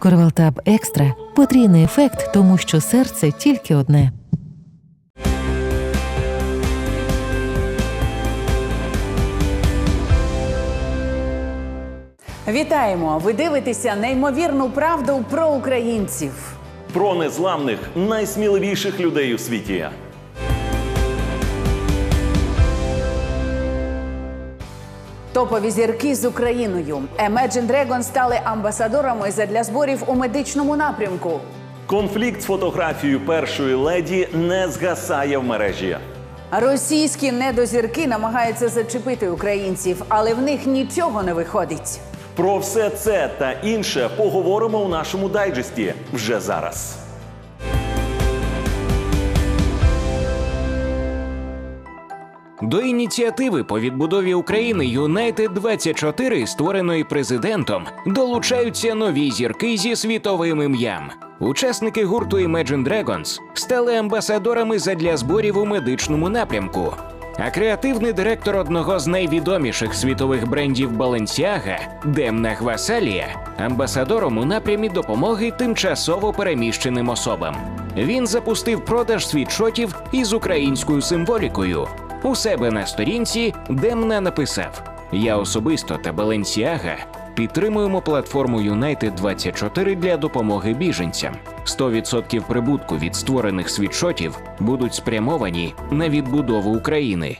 Корвалтаб Екстра потрійний ефект, тому що серце тільки одне. Вітаємо! Ви дивитеся неймовірну правду про українців. Про незламних найсміливіших людей у світі. Топові зірки з Україною. Imagine Dragons стали амбасадорами задля зборів у медичному напрямку. Конфлікт з фотографією першої леді не згасає в мережі. Російські недозірки намагаються зачепити українців, але в них нічого не виходить. Про все це та інше поговоримо у нашому дайджесті вже зараз. До ініціативи по відбудові України Юнайтед 24 створеної президентом, долучаються нові зірки зі світовим ім'ям. Учасники гурту Imagine Dragons стали амбасадорами задля зборів у медичному напрямку. А креативний директор одного з найвідоміших світових брендів Balenciaga Демна Гвасалія амбасадором у напрямі допомоги тимчасово переміщеним особам. Він запустив продаж світшотів із українською символікою. У себе на сторінці Демна написав: Я особисто та Balenciaga підтримуємо платформу United 24 для допомоги біженцям. 100% прибутку від створених світшотів будуть спрямовані на відбудову України.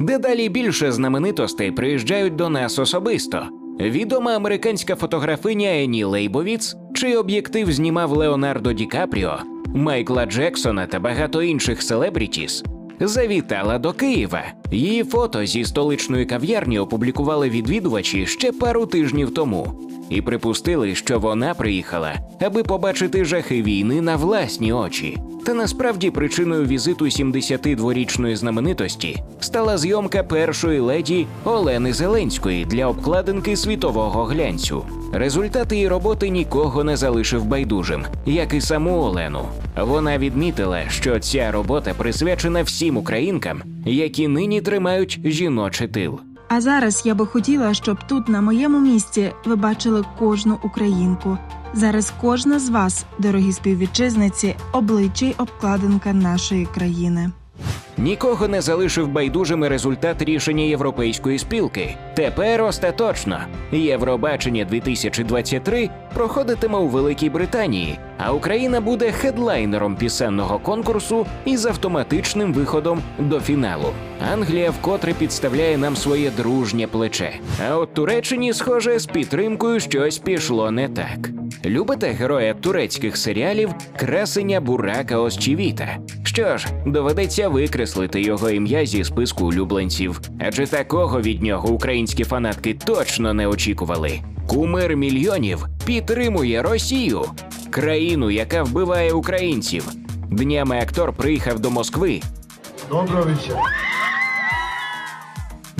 Дедалі більше знаменитостей приїжджають до нас особисто. Відома американська фотографиня Ені Лейбовіц, чий об'єктив знімав Леонардо Ді Капріо, Майкла Джексона та багато інших селебрітіс, завітала до Києва. Її фото зі столичної кав'ярні опублікували відвідувачі ще пару тижнів тому і припустили, що вона приїхала, аби побачити жахи війни на власні очі. Та насправді причиною візиту 72-річної знаменитості стала зйомка першої леді Олени Зеленської для обкладинки світового глянцю. Результат її роботи нікого не залишив байдужим, як і саму Олену. Вона відмітила, що ця робота присвячена всім українкам, які нині тримають жіночий тил. А зараз я би хотіла, щоб тут, на моєму місці, ви бачили кожну українку. Зараз кожна з вас, дорогі співвітчизниці, обличчя й обкладинка нашої країни. Нікого не залишив байдужими результат рішення європейської спілки. Тепер остаточно Євробачення 2023 проходитиме у Великій Британії, а Україна буде хедлайнером пісенного конкурсу із автоматичним виходом до фіналу. Англія вкотре підставляє нам своє дружнє плече. А от Туреччині, схоже, з підтримкою щось пішло не так. Любите героя турецьких серіалів красення Бурака Осчівіта? Що ж, доведеться викреслити його ім'я зі списку улюбленців, адже такого від нього українські фанатки точно не очікували. Кумир мільйонів підтримує Росію, країну, яка вбиває українців. Днями актор приїхав до Москви, Доброго вечора.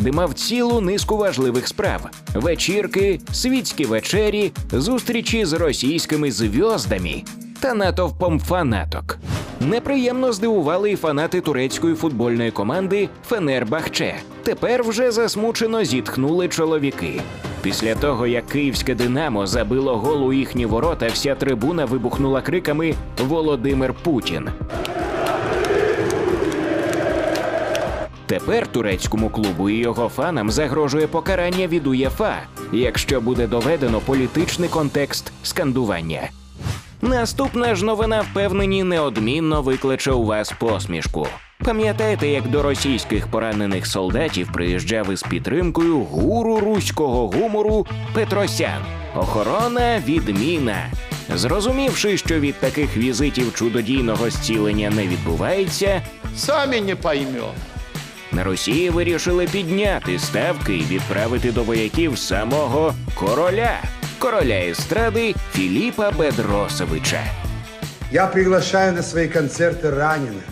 Де мав цілу низку важливих справ: вечірки, світські вечері, зустрічі з російськими зв'яздами та натовпом фанаток. Неприємно здивували і фанати турецької футбольної команди Фенербахче. Тепер вже засмучено зітхнули чоловіки. Після того, як київське Динамо забило гол у їхні ворота, вся трибуна вибухнула криками Володимир Путін. Тепер турецькому клубу і його фанам загрожує покарання від УЄФА, якщо буде доведено політичний контекст скандування. Наступна ж новина впевнені неодмінно викличе у вас посмішку. Пам'ятаєте, як до російських поранених солдатів приїжджав із підтримкою гуру руського гумору Петросян? Охорона відміна. Зрозумівши, що від таких візитів чудодійного зцілення не відбувається, Сами не поймем. на Росії вирішили підняти ставки і відправити до вояків самого короля, короля естради Філіпа Бедросовича. Я приглашаю на свои концерты раненых,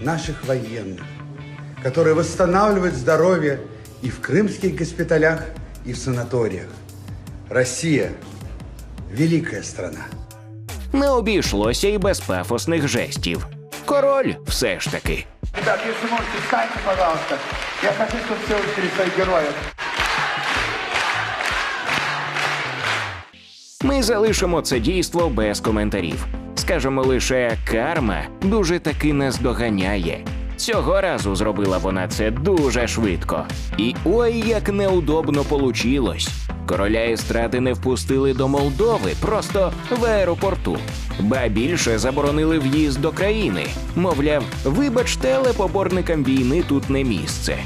наших военных, которые восстанавливают здоровье и в крымских госпиталях, и в санаториях. Россия – великая страна. Не обійшлося і без пафосних жестів. Король все ж таки. Ребят, если можете, встаньте, пожалуйста. Я хочу, чтобы все учили своих героев. Ми залишимо це дійство без коментарів. Скажемо лише карма дуже таки нас доганяє. Цього разу зробила вона це дуже швидко. І ой, як неудобно получилось. Короля естради не впустили до Молдови просто в аеропорту. Ба більше заборонили в'їзд до країни. Мовляв, вибачте, але поборникам війни тут не місце.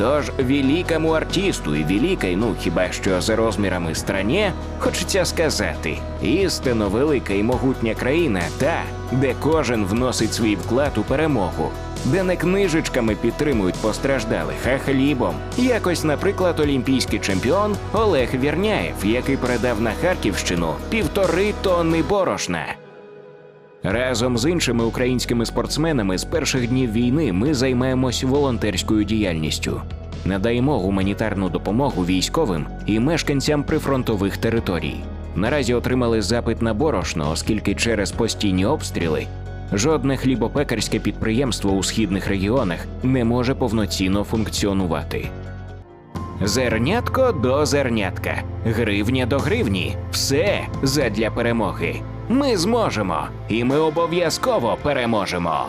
Тож великому артисту і великій, ну хіба що за розмірами страні, хочеться сказати, істинно велика і могутня країна та, де кожен вносить свій вклад у перемогу, де не книжечками підтримують постраждалих, а хлібом. Якось, наприклад, олімпійський чемпіон Олег Вірняєв, який передав на Харківщину півтори тонни борошна. Разом з іншими українськими спортсменами з перших днів війни ми займаємось волонтерською діяльністю. Надаємо гуманітарну допомогу військовим і мешканцям прифронтових територій. Наразі отримали запит на борошно, оскільки через постійні обстріли жодне хлібопекарське підприємство у східних регіонах не може повноцінно функціонувати. Зернятко до зернятка, гривня до гривні. Все задля перемоги. Ми зможемо, і ми обов'язково переможемо.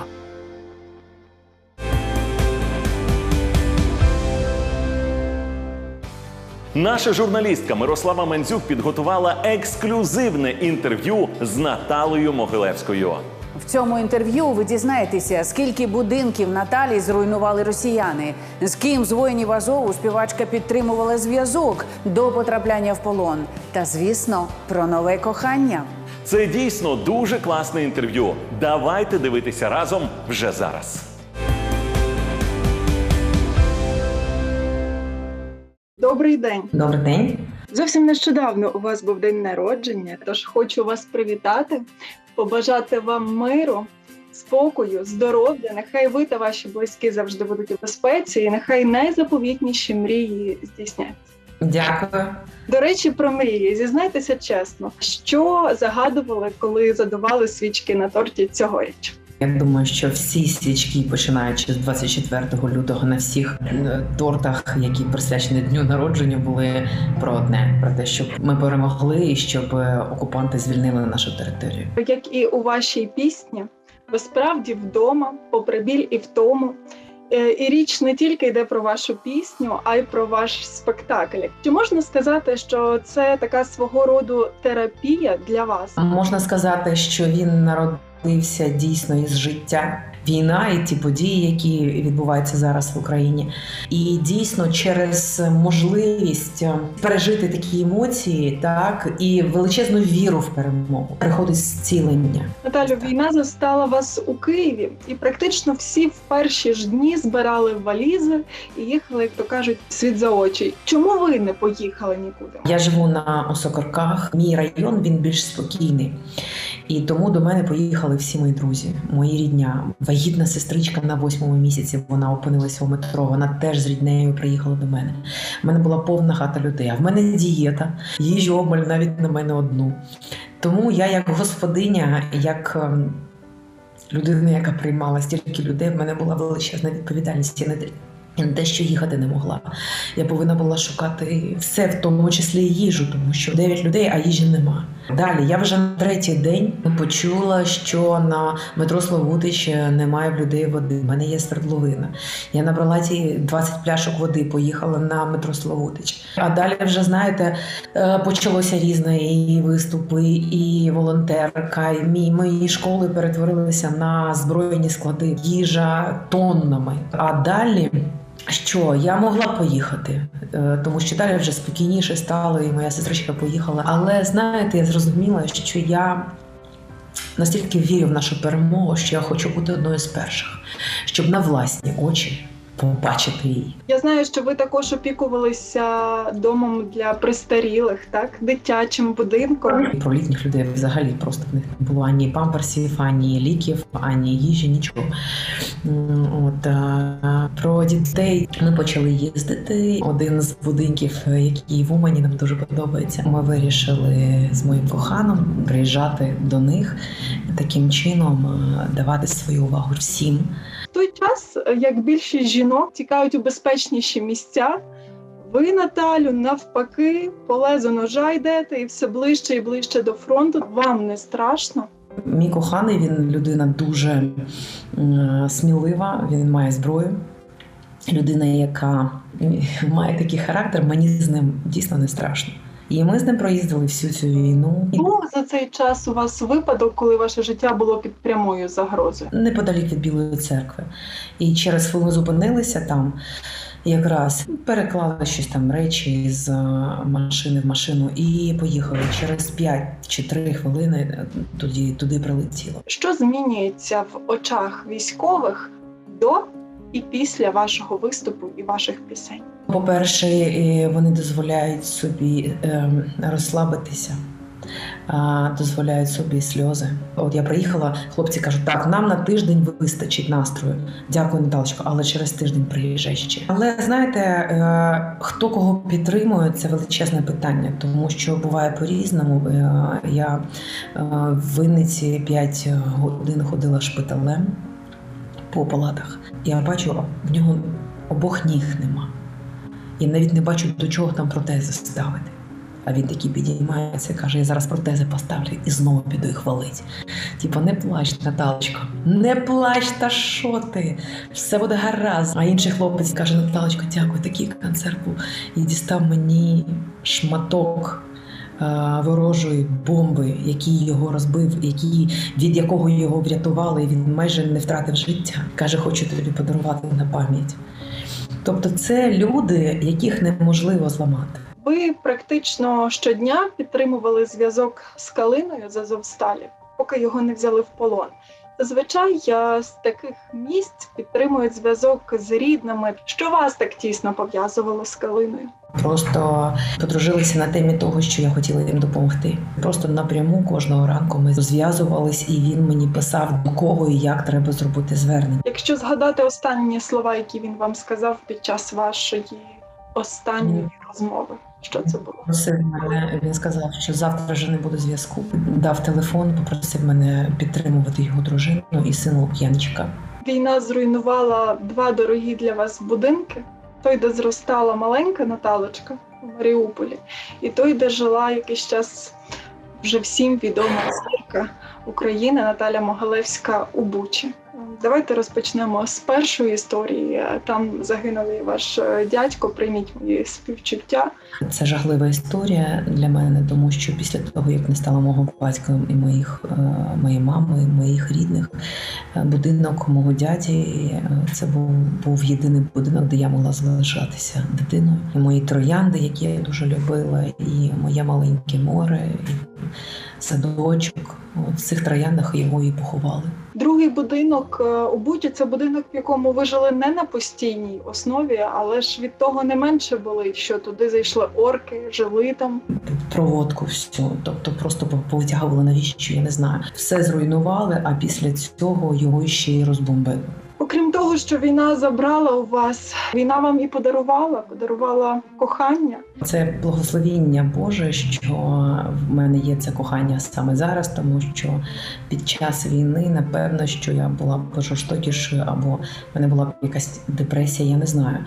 Наша журналістка Мирослава Мандзюк підготувала ексклюзивне інтерв'ю з Наталею Могилевською. В цьому інтерв'ю ви дізнаєтеся, скільки будинків Наталі зруйнували росіяни, з ким з воїнів Азову співачка підтримувала зв'язок до потрапляння в полон. Та, звісно, про нове кохання. Це дійсно дуже класне інтерв'ю. Давайте дивитися разом вже зараз. Добрий день. Добрий день. Зовсім нещодавно у вас був день народження, тож хочу вас привітати, побажати вам миру, спокою, здоров'я. Нехай ви та ваші близькі завжди будуть у безпеці, і нехай найзаповітніші мрії здійсняться. Дякую. До речі, про мрії. Зізнайтеся чесно, що загадували, коли задували свічки на торті цьогоріч. Я думаю, що всі свічки, починаючи з 24 лютого на всіх е, тортах, які присвячені дню народження, були про одне: про те, щоб ми перемогли і щоб е, окупанти звільнили нашу територію. Як і у вашій пісні, ви справді вдома, попри біль і втому. Е, І річ не тільки йде про вашу пісню, а й про ваш спектакль. Чи можна сказати, що це така свого роду терапія для вас? Можна сказати, що він народився дійсно із життя. Війна і ті події, які відбуваються зараз в Україні, і дійсно через можливість е, пережити такі емоції, так і величезну віру в перемогу приходить зцілення. Наталю, війна застала вас у Києві, і практично всі в перші ж дні збирали валізи і їхали, як то кажуть, світ за очі. Чому ви не поїхали нікуди? Я живу на Осокорках. Мій район він більш спокійний. І тому до мене поїхали всі мої друзі, мої рідня. Вагітна сестричка на восьмому місяці вона опинилася у метро. Вона теж з ріднею приїхала до мене. У мене була повна хата людей. А в мене дієта, їжі обмаль навіть на мене одну. Тому я, як господиня, як ем, людина, яка приймала стільки людей, в мене була величезна відповідальність. Не те, що їхати не могла. Я повинна була шукати все, в тому числі і їжу, тому що 9 людей, а їжі нема. Далі я вже на третій день почула, що на метро Славутич немає в людей води. У мене є свердловина. Я набрала ті 20 пляшок води, поїхала на метро Славутич. А далі вже знаєте, е, почалося різне і виступи, і волонтерка. І мій мої школи перетворилися на збройні склади, їжа тоннами. А далі. Що я могла поїхати, е, тому що далі вже спокійніше стало, і моя сестричка поїхала. Але знаєте, я зрозуміла, що я настільки вірю в нашу перемогу, що я хочу бути одною з перших, щоб на власні очі побачити її. Я знаю, що ви також опікувалися домом для престарілих, так дитячим будинком. Про літніх людей взагалі просто в них не було ані памперсів, ані ліків, ані їжі, нічого. От про дітей ми почали їздити. Один з будинків, який в Умані нам дуже подобається. Ми вирішили з моїм коханом приїжджати до них таким чином давати свою увагу всім. Той час, як більшість жінок тікають у безпечніші місця, Ви, Наталю, навпаки, по лезу ножа йдете і все ближче і ближче до фронту. Вам не страшно? Мій коханий він людина дуже смілива, він має зброю. Людина, яка має такий характер, мені з ним дійсно не страшно. І ми з ним проїздили всю цю війну. Був за цей час у вас випадок, коли ваше життя було під прямою загрозою. неподалік від Білої церкви. І через хвилину зупинилися там. Якраз переклали щось там речі з е, машини в машину і поїхали. Через 5 чи 3 хвилини е, тоді туди прилетіло. Що змінюється в очах військових до і після вашого виступу і ваших пісень? По-перше, вони дозволяють собі ем, розслабитися, дозволяють собі сльози. От я приїхала, хлопці кажуть, так, нам на тиждень вистачить настрою. Дякую, Наталочко, але через тиждень приїжджай ще. Але знаєте, е, хто кого підтримує, це величезне питання, тому що буває по-різному. Е, Я е, в Винниці 5 годин ходила шпиталем по палатах. Я бачу, в нього обох ніг нема. І навіть не бачу, до чого там протези ставити. А він такий підіймається, каже: я зараз протези поставлю і знову піду їх валить. Типа, не плач, Наталочко, не плач, та що ти? Все буде гаразд. А інший хлопець каже: Наталочко, дякую, такий концерт був. І дістав мені шматок. е, Ворожої бомби, який його розбив, який, від якого його врятували, і він майже не втратив життя. Каже, хочу тобі подарувати на пам'ять. Тобто, це люди, яких неможливо зламати. Ви практично щодня підтримували зв'язок з Калиною з Азовсталі, поки його не взяли в полон. Зазвичай я з таких місць підтримують зв'язок з рідними. Що вас так тісно пов'язувало з Калиною? Просто подружилися на темі того, що я хотіла їм допомогти. Просто напряму кожного ранку ми зв'язувались, і він мені писав, до кого і як треба зробити звернення. Якщо згадати останні слова, які він вам сказав під час вашої останньої розмови, що це було? Просив мене, він сказав, що завтра вже не буде зв'язку. Дав телефон, попросив мене підтримувати його дружину і сина Лук'янчика. Війна зруйнувала два дорогі для вас будинки: той, де зростала маленька Наталочка у Маріуполі, і той, де жила якийсь час вже всім відома зірка України Наталя Могалевська у Бучі. Давайте розпочнемо з першої історії. Там загинув і ваш е, дядько. Прийміть мої співчуття. Це жахлива історія для мене, тому що після того, як не стало мого батька і моїх е, моєї мами, моїх рідних, е, будинок мого дяді це був, був єдиний будинок, де я могла залишатися дитиною. І мої троянди, які я дуже любила, і моє маленьке море, садочок. От в цих трояндах його і поховали. Другий будинок е, у Буті це будинок, в якому ви жили не на постійній основі, але ж від того не менше болить, що туди зайшли орки, жили там. проводку всю, тобто просто повитягували навіщо, я не знаю. Все зруйнували, а після цього його ще й розбомбили. Окрім того, що війна забрала у вас, війна вам і подарувала, подарувала кохання. Це благословіння Боже, що в мене є це кохання саме зараз, тому що під час війни, напевно, що я була жорстокішою, або в мене була якась депресія, я не знаю.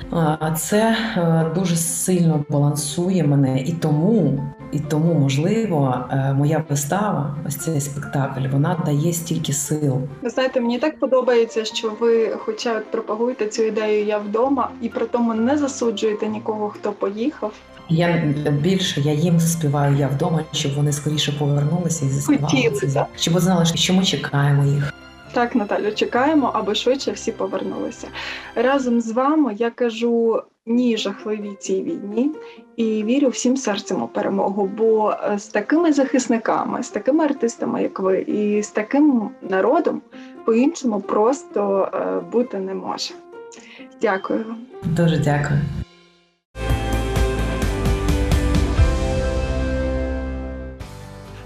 А це е, дуже сильно балансує мене, і тому, і тому, можливо, е, моя вистава, ось цей спектакль, вона дає стільки сил. Ви знаєте, мені так подобається, що ви, хоча от пропагуєте цю ідею я вдома, і при тому не засуджуєте нікого, хто поїхав. Я більше я їм співаю я вдома, щоб вони скоріше повернулися і заспівали Хотіли, це, так. щоб знали, що ми чекаємо їх. Так, Наталю, чекаємо, аби швидше всі повернулися. Разом з вами я кажу ні жахливій цій війні і вірю всім серцем у перемогу. Бо е, з такими захисниками, з такими артистами, як ви, і з таким народом по-іншому просто е, бути не може. Дякую вам. Дуже дякую.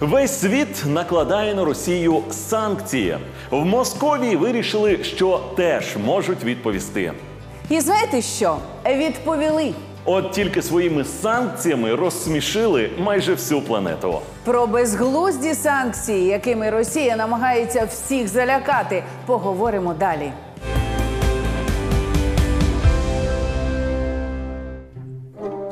Весь світ накладає на Росію санкції. В Московії вирішили, що теж можуть відповісти. І знаєте що? Відповіли. От тільки своїми санкціями розсмішили майже всю планету. Про безглузді санкції, якими Росія намагається всіх залякати, поговоримо далі.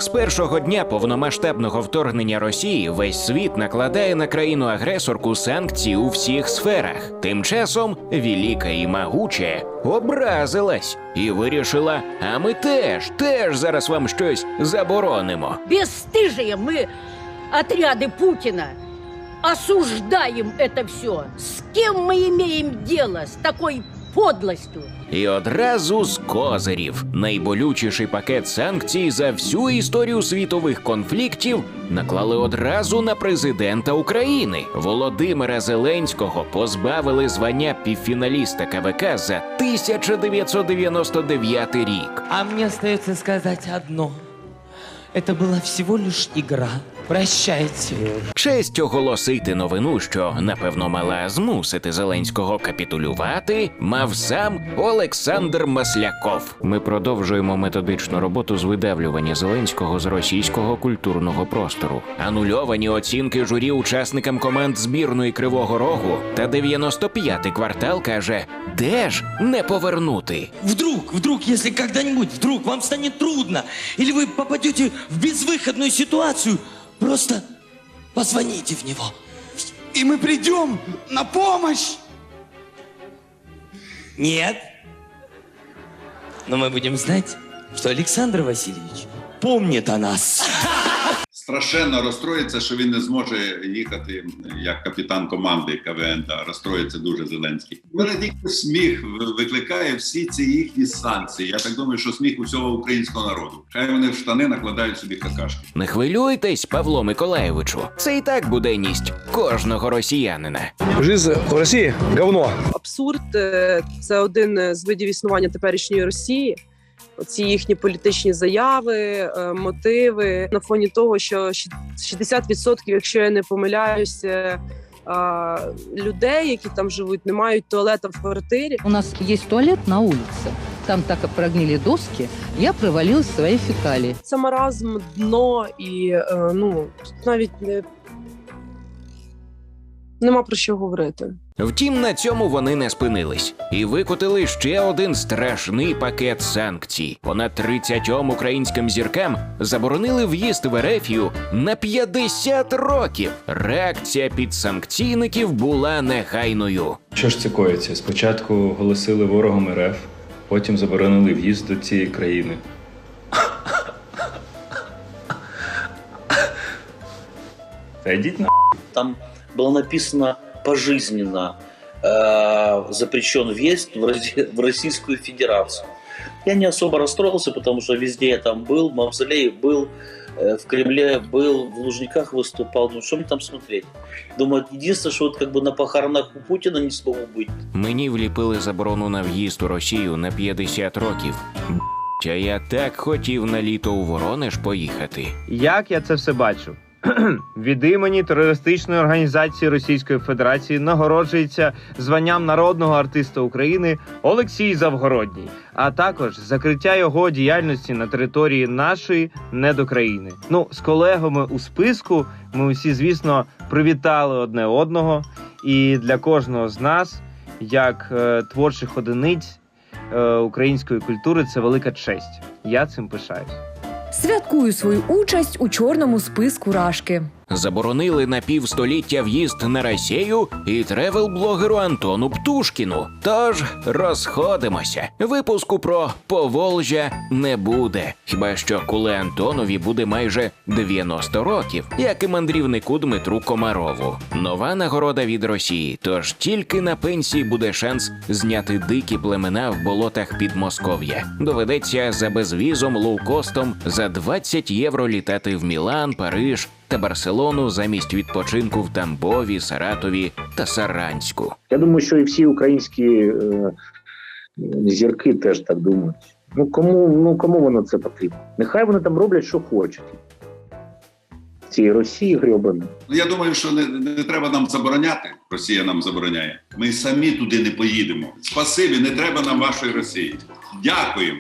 З першого дня повномасштабного вторгнення Росії весь світ накладає на країну-агресорку санкції у всіх сферах. Тим часом Віліка і Магуче образилась і вирішила: а ми теж, теж зараз вам щось заборонимо. Бесстыжие мы, отряды Путина, осуждаем это все. С кем мы имеем дело с такой подлостью? І одразу з козирів найболючіший пакет санкцій за всю історію світових конфліктів наклали одразу на президента України. Володимира Зеленського позбавили звання півфіналіста КВК за 1999 рік. А мне остается сказать одно. Это была всего лишь игра. Прощайте. Честь оголосити новину, що напевно мала змусити Зеленського капітулювати, мав сам Олександр Масляков. Ми продовжуємо методичну роботу з видавлювання Зеленського з російського культурного простору. Анульовані оцінки журі учасникам команд збірної Кривого Рогу та 95-й квартал каже: де ж не повернути? Вдруг, вдруг, если когда-нибудь, вдруг вам станет трудно, или вы попадете в безвыходную ситуацию, просто позвоните в него. И мы придем на помощь. Нет. Но мы будем знать, что Александр Васильевич помнит о нас. Страшенно розстроїться, що він не зможе їхати як капітан команди КВН. Да, розстроїться дуже Зеленський. Мене тільки сміх викликає всі ці їхні санкції. Я так думаю, що сміх усього українського народу. Хай вони в штани накладають собі какашки. Не хвилюйтесь, Павло Миколаєвичу. Це і так буденність кожного росіянина. Жизнь в Росії говно. абсурд е, це один з видів існування теперішньої Росії. Ці їхні політичні заяви, е, мотиви на фоні того, що щ- 60%, якщо я не помиляюся, людей, які там живуть, не мають туалета в квартирі. У нас есть туалет на улице. Там так и прогнили доски. Я провалилась в свои фекалии. Це маразм, дно і е, ну навіть не нема про що говорити. Втім, на цьому вони не спинились і викотили ще один страшний пакет санкцій. Понад 30 українським зіркам заборонили в'їзд в Ерефію на 50 років. Реакція підсанкційників була негайною. Що ж це коїться? Спочатку оголосили ворогом РФ, потім заборонили в'їзд до цієї країни. Та йдіть на Там было написано пожизненно э, запрещен въезд в, Роси- в Российскую Федерацию. Я не особо расстроился, потому что везде я там был, в Мавзолее был, э, в Кремле был, в Лужниках выступал. Ну что мне там смотреть? Думаю, единственное, что вот как бы на похоронах у Путина не смогу быть. Мені вліпили заборону на в'їзд у Росію на 50 років. Б***ь, А я так хотів на літо у Воронеж поїхати. Як я це все бачу? Від імені терористичної організації Російської Федерації нагороджується званням народного артиста України Олексій Завгородній, а також закриття його діяльності на території нашої недокраїни. Ну, з колегами у списку ми усі, звісно, привітали одне одного. І для кожного з нас, як е, творчих одиниць е, української культури, це велика честь. Я цим пишаюсь. Святкую свою участь у чорному списку Рашки. Заборонили на півстоліття в'їзд на Росію і тревел-блогеру Антону Птушкіну. Тож розходимося. Випуску про Поволжя не буде. Хіба що коли Антонові буде майже 90 років, як і мандрівнику Дмитру Комарову. Нова нагорода від Росії. Тож тільки на пенсії буде шанс зняти дикі племена в болотах під Москов'я. Доведеться за безвізом лоукостом за 20 євро літати в Мілан, Париж та Барселону замість відпочинку в Тамбові, Саратові та Саранську. Я думаю, що і всі українські е, зірки теж так думають. Ну кому, ну кому воно це потрібно? Нехай вони там роблять, що хочуть. Цієї Росії грьобані. Ну я думаю, що не, не треба нам забороняти. Росія нам забороняє. Ми самі туди не поїдемо. Спасибі, не треба нам вашої Росії. Дякуємо.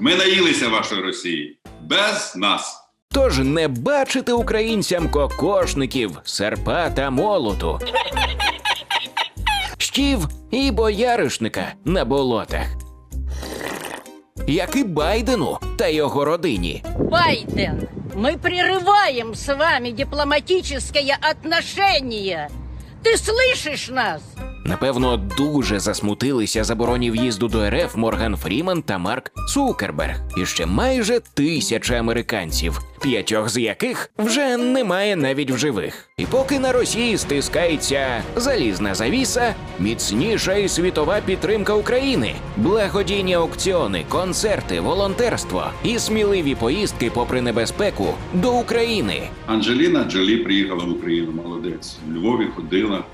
Ми наїлися вашої Росії. Без нас. Тож не бачити українцям кокошників, серпа та молоту. Щів і бояришника на болотах. Як і Байдену, та його родині. Байден, мы прерываем с вами дипломатическое отношение. Ты слышишь нас? Напевно, дуже засмутилися забороні в'їзду до РФ Морган Фріман та Марк Цукерберг. І ще майже тисяча американців, п'ятьох з яких вже немає навіть в живих. І поки на Росії стискається залізна завіса, міцніша і світова підтримка України, благодійні аукціони, концерти, волонтерство і сміливі поїздки, попри небезпеку, до України. Анджеліна Джолі приїхала в Україну, молодець. В Львові ходила.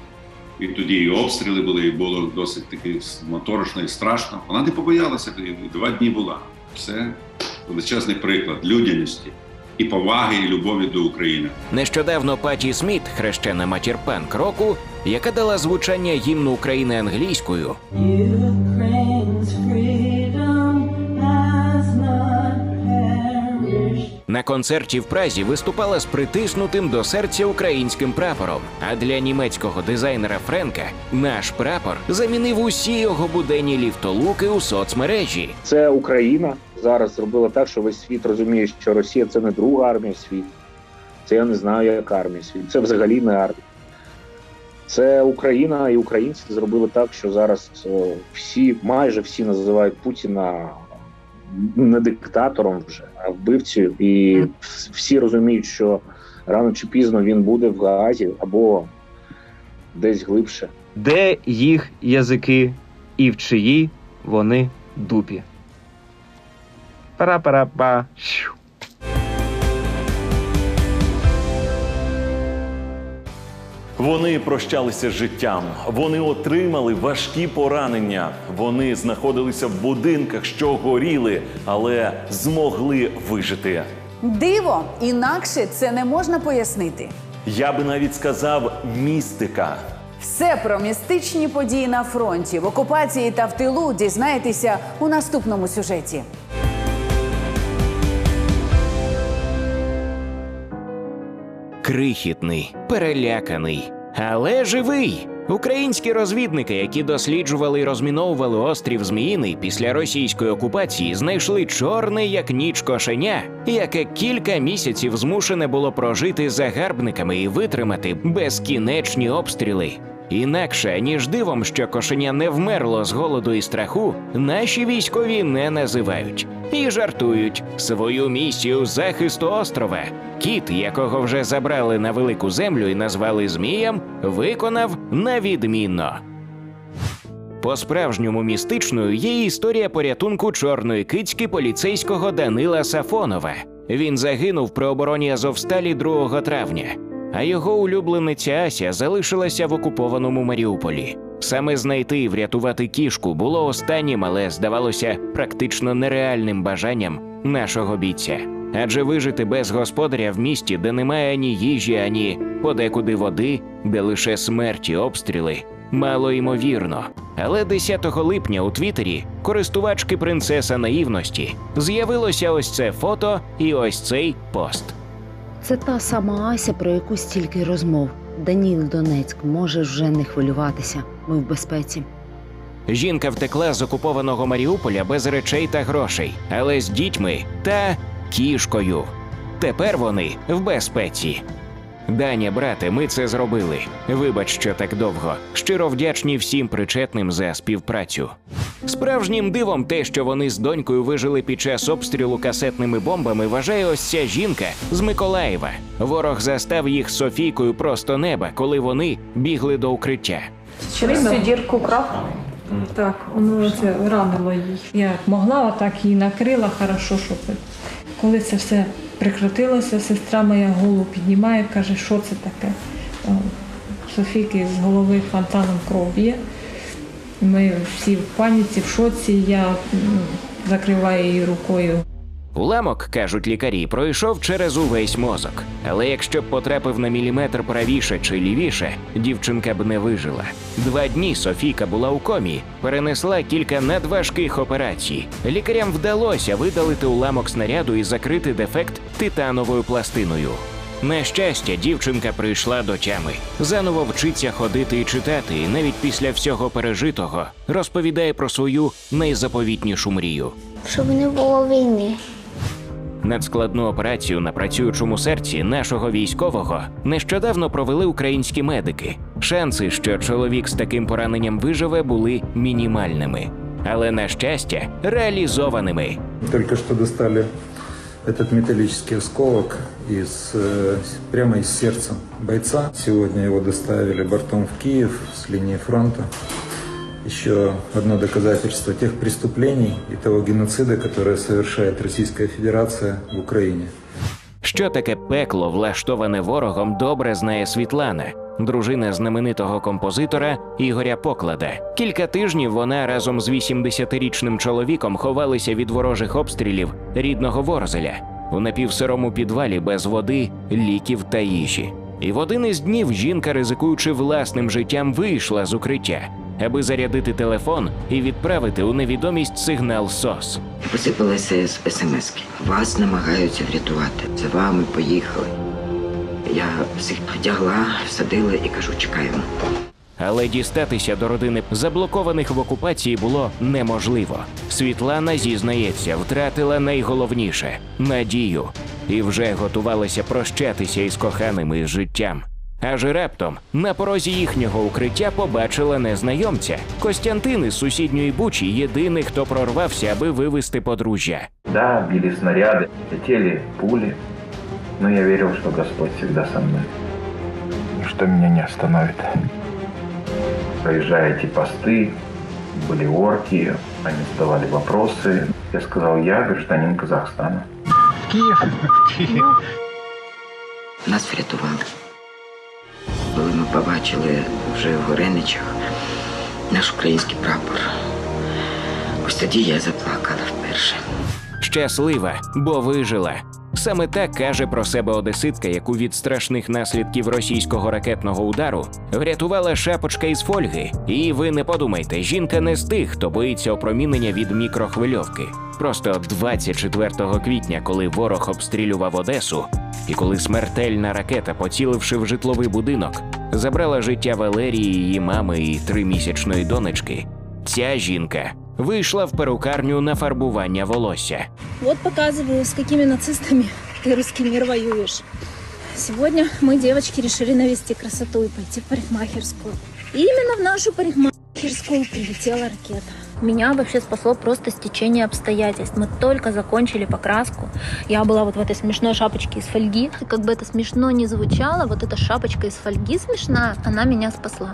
І тоді і обстріли були, і було досить таки моторошно і страшно. Вона не побоялася, і два дні була. Це величезний приклад людяності і поваги, і любові до України. Нещодавно Паті Сміт, хрещена матір панк року, яка дала звучання гімну України англійською, на концерті в Празі виступала з притиснутим до серця українським прапором. А для німецького дизайнера Френка наш прапор замінив усі його буденні ліфтолуки у соцмережі. Це Україна зараз зробила так, що весь світ розуміє, що Росія це не друга армія світу. Це я не знаю, як армія світу. Це взагалі не армія. Це Україна і українці зробили так, що зараз всі, майже всі називають Путіна не диктатором вже, а вбивцею. І всі розуміють, що рано чи пізно він буде в Гаазі або десь глибше. Де їх язики і в чиї вони дупі. Пара-пара-па. Вони прощалися з життям, вони отримали важкі поранення. Вони знаходилися в будинках, що горіли, але змогли вижити. Диво, інакше це не можна пояснити. Я би навіть сказав містика. Все про містичні події на фронті, в окупації та в тилу дізнаєтеся у наступному сюжеті. Крихітний, переляканий, але живий. Українські розвідники, які досліджували і розміновували острів Зміїний після російської окупації, знайшли чорне як ніч кошеня, яке кілька місяців змушене було прожити загарбниками і витримати безкінечні обстріли. Інакше ніж дивом, що кошеня не вмерло з голоду і страху, наші військові не називають і жартують свою місію захисту острова. Кіт, якого вже забрали на велику землю і назвали Змієм, виконав на відмінно. По-справжньому містичною є історія порятунку чорної кицьки поліцейського Данила Сафонова. Він загинув при обороні Азовсталі 2 травня, а його улюблениця Ася залишилася в окупованому Маріуполі. Саме знайти і врятувати кішку було останнім, але здавалося практично нереальним бажанням нашого бійця. Адже вижити без господаря в місті, де немає ані їжі, ані подекуди води, де лише смерті обстріли, мало ймовірно. Але 10 липня у Твіттері користувачки принцеса наївності з'явилося ось це фото і ось цей пост. Це та сама Ася, про яку стільки розмов. Даніл Донецьк, можеш вже не хвилюватися. Ми в безпеці. Жінка втекла з окупованого Маріуполя без речей та грошей, але з дітьми та кішкою. Тепер вони в безпеці. Даня, брате, ми це зробили. Вибач, що так довго. Щиро вдячні всім причетним за співпрацю. Справжнім дивом те, що вони з донькою вижили під час обстрілу касетними бомбами, вважає ось ця жінка з Миколаєва. Ворог застав їх Софійкою просто неба, коли вони бігли до укриття. Через цю дірку крав? Так, воно це ранило їх. Я могла, так її накрила хорошо, щоб коли це все прекратилося, сестра моя голову піднімає, каже, що це таке. Софійки з голови фонтаном кров є. Ми всі в паніці, в шоці, я закриваю її рукою. Уламок, кажуть лікарі, пройшов через увесь мозок. Але якщо б потрапив на міліметр правіше чи лівіше, дівчинка б не вижила. Два дні Софійка була у комі, перенесла кілька надважких операцій. Лікарям вдалося видалити уламок снаряду і закрити дефект титановою пластиною. На щастя, дівчинка прийшла до тями. Заново вчиться ходити і читати, і навіть після всього пережитого розповідає про свою найзаповітнішу мрію. Щоб не було війни. Надскладну операцію на працюючому серці нашого військового нещодавно провели українські медики. Шанси, що чоловік з таким пораненням виживе, були мінімальними, але на щастя реалізованими. Только что достали этот металлический осколок из, э, прямо из сердца бойца. Сегодня его доставили бортом в Киев с линии фронта. Еще одно доказательство тех преступлений и того геноцида, которое совершает Российская Федерация в Украине. Що таке пекло, влаштоване ворогом, добре знає Світлана, дружина знаменитого композитора Ігоря Поклада. Кілька тижнів вона разом з 80-річним чоловіком ховалися від ворожих обстрілів рідного Ворзеля у напівсирому підвалі без води, ліків та їжі. І в один із днів жінка, ризикуючи власним життям, вийшла з укриття, аби зарядити телефон і відправити у невідомість сигнал СОС. Посипалися смски. Вас намагаються врятувати. За вами поїхали. Я всіх одягла, всадила і кажу, чекаємо. Але дістатися до родини заблокованих в окупації було неможливо. Світлана зізнається, втратила найголовніше надію і вже готувалася прощатися із коханими з життям. Аж раптом на порозі їхнього укриття побачила незнайомця. Костянтин із сусідньої бучі єдиний, хто прорвався, аби вивести подружжя. Да, били снаряды, летели пули, но я верил, что Господь всегда со мной. Ничто меня не остановит. Проезжая эти посты, были орки, они задавали вопросы. Я сказал, я гражданин Казахстана. Київ. Нас врятували. Побачили вже в Гореничах наш український прапор, ось тоді я заплакала вперше. Щаслива, бо вижила. Саме так каже про себе одеситка, яку від страшних наслідків російського ракетного удару врятувала шапочка із фольги. І ви не подумайте, жінка не з тих, хто боїться опромінення від мікрохвильовки. Просто 24 квітня, коли ворог обстрілював Одесу, і коли смертельна ракета, поціливши в житловий будинок, забрала життя Валерії, її мами і тримісячної донечки. Ця жінка вийшла в перукарню на фарбування волосся. Вот показываю, с какими нацистами ты русский мир воюешь. Сегодня мы, девочки, решили навести красоту и пойти в парикмахерскую. И именно в нашу парикмахерскую прилетела ракета. Меня вообще спасло просто стечение обстоятельств. Мы только закончили покраску. Я была вот в этой смешной шапочке из фольги. И Как бы это смешно не звучало, вот эта шапочка из фольги смешная, она меня спасла.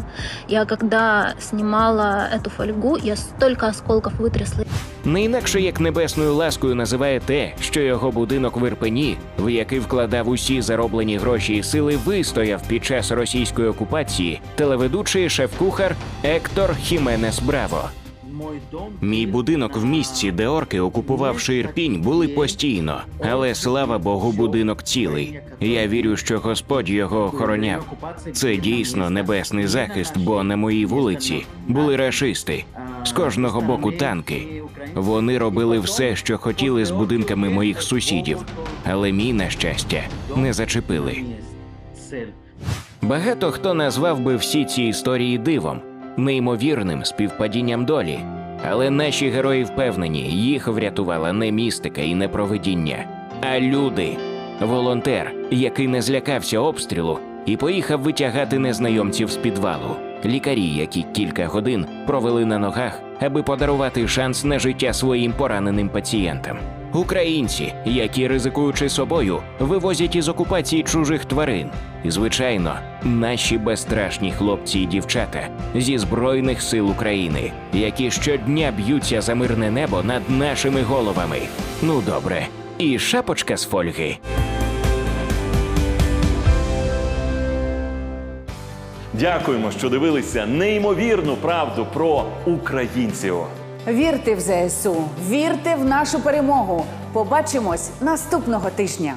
Я когда снимала эту фольгу, я столько осколков вытрясла. Не інакше як небесною ласкою називає те, що його будинок в Ірпені, в який вкладав усі зароблені гроші і сили, вистояв під час російської окупації телеведучий шеф-кухар Ектор Хіменес Браво. Мій будинок в місці, де орки, окупувавши Ірпінь, були постійно, але слава Богу, будинок цілий. Я вірю, що Господь його охороняв. Це дійсно небесний захист, бо на моїй вулиці були рашисти з кожного боку танки. Вони робили все, що хотіли з будинками моїх сусідів, але мій, на щастя, не зачепили. Багато хто назвав би всі ці історії дивом, неймовірним співпадінням долі. Але наші герої впевнені, їх врятувала не містика і не провидіння, а люди. Волонтер, який не злякався обстрілу і поїхав витягати незнайомців з підвалу. Лікарі, які кілька годин провели на ногах, аби подарувати шанс на життя своїм пораненим пацієнтам. Українці, які ризикуючи собою, вивозять із окупації чужих тварин. І, звичайно, наші безстрашні хлопці і дівчата зі Збройних сил України, які щодня б'ються за мирне небо над нашими головами. Ну добре, і шапочка з фольги. Дякуємо, що дивилися неймовірну правду про українців. Вірте в ЗСУ, вірте в нашу перемогу. Побачимось наступного тижня.